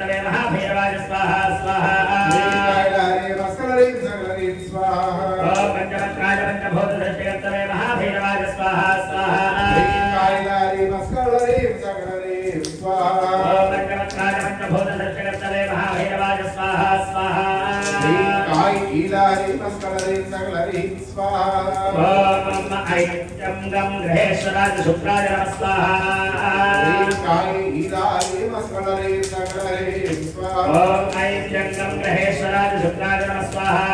పంచభూత మహాభైరవాజ స్వాహ ఓం ఐత్యం గం గ్రహేశ్వరాయ శుక్రాయ నమః స్వాహా ఓం ఐత్యం గం గ్రహేశ్వరాయ శుక్రాయ నమః స్వాహా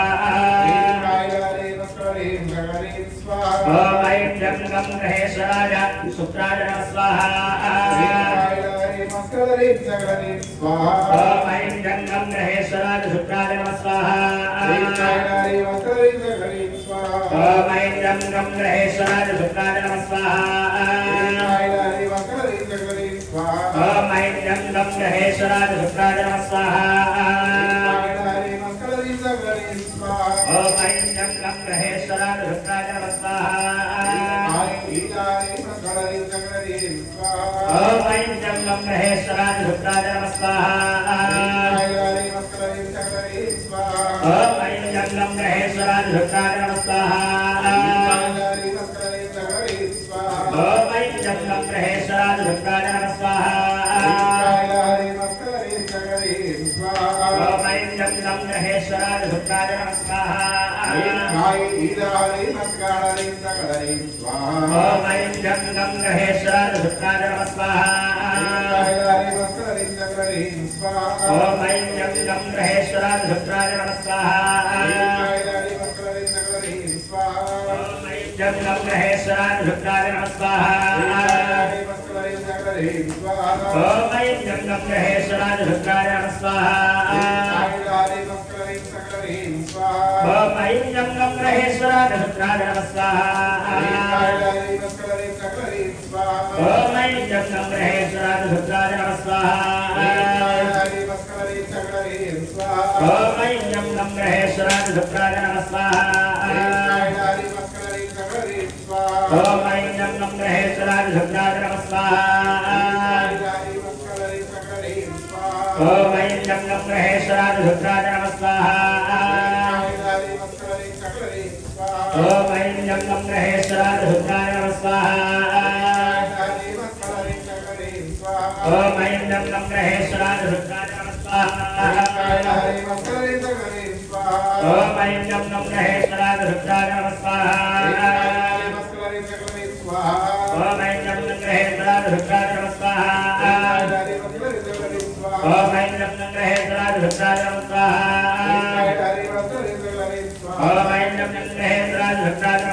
ఓం ఐత్యం గం గ్రహేశ్వరాయ శుక్రాయ నమః స్వాహా ఓం ఐత్యం గం గ్రహేశ్వరాయ శుక్రాయ నమః స్వాహా ఓం ఐత్యం గం గ్రహేశ్వరాయ శుక్రాయ నమః స్వాహా ఓం ఐత్యం గం గ్రహేశ్వరాయ శుక్రాయ నమః స్వాహా ఓం ఐత్యం గం గ్రహేశ్వరాయ శుక్రాయ నమః స్వాహా ఓం ఐత్యం గం గ్రహేశ్వరాయ శుక్రాయ నమః స్వాహా ఓం ఐత్యం గం గ్రహేశ్వరాయ శుక్రాయ నమః స్వాహా ఓం ఓం ఐత్యం గం గ్రహేశ్వరాయ శుక్రాయ నమః. స్వాహా ఓం ఐత్యం గం గ్రహేశ్వరాయ శుక్రాయ నమః స్వాహా ఓం ఐత్యం గం గ్రహేశ్వరాయ శుక్రాయ నమః స్వాహా ఓం ఐత్యం గం గ్రహేశ్వరాయ శుక్రాయ నమః స్వాహా ఓం ఐత్యం గం గ్రహేశ్వరాయ శుక్రాయ నమః స్వాహా ఓం ఐత్యం గం గ్రహేశ్వరాయ శుక్రాయ నమః స్వాహా. ఓం ఐత్యం గం గ్రహేశ్వరాయ శుక్రాయ నమః స్వాహా ఓం ఐత్యం గం గ్రహేశ్వరాయ శుక్రాయ నమః స్వాహా ఓం ఐత్యం గం గ్రహేశ్వరాయ శుక్రాయ నమః ఓం గం నమః ఓం ఐత్యం గం గ్రహేశ్వరాయ శుక్రాయ నమః స్వాహా ఓం ఐత్యం గం గ్రహేశ్వరాయ శుక్రాయ నమః స్వాహా ఓం ఐత్యం గం గ్రహేశ్వరాయ శుక్రాయ నమః స్వాహా ఓం ఐత్యం గం గ్రహేశ్వరాయ శుక్రాయ నమః స్వాహా ఓం ఐత్యం గం గ్రహేశ్వరాయ శుక్రాయ నమః స్వాహా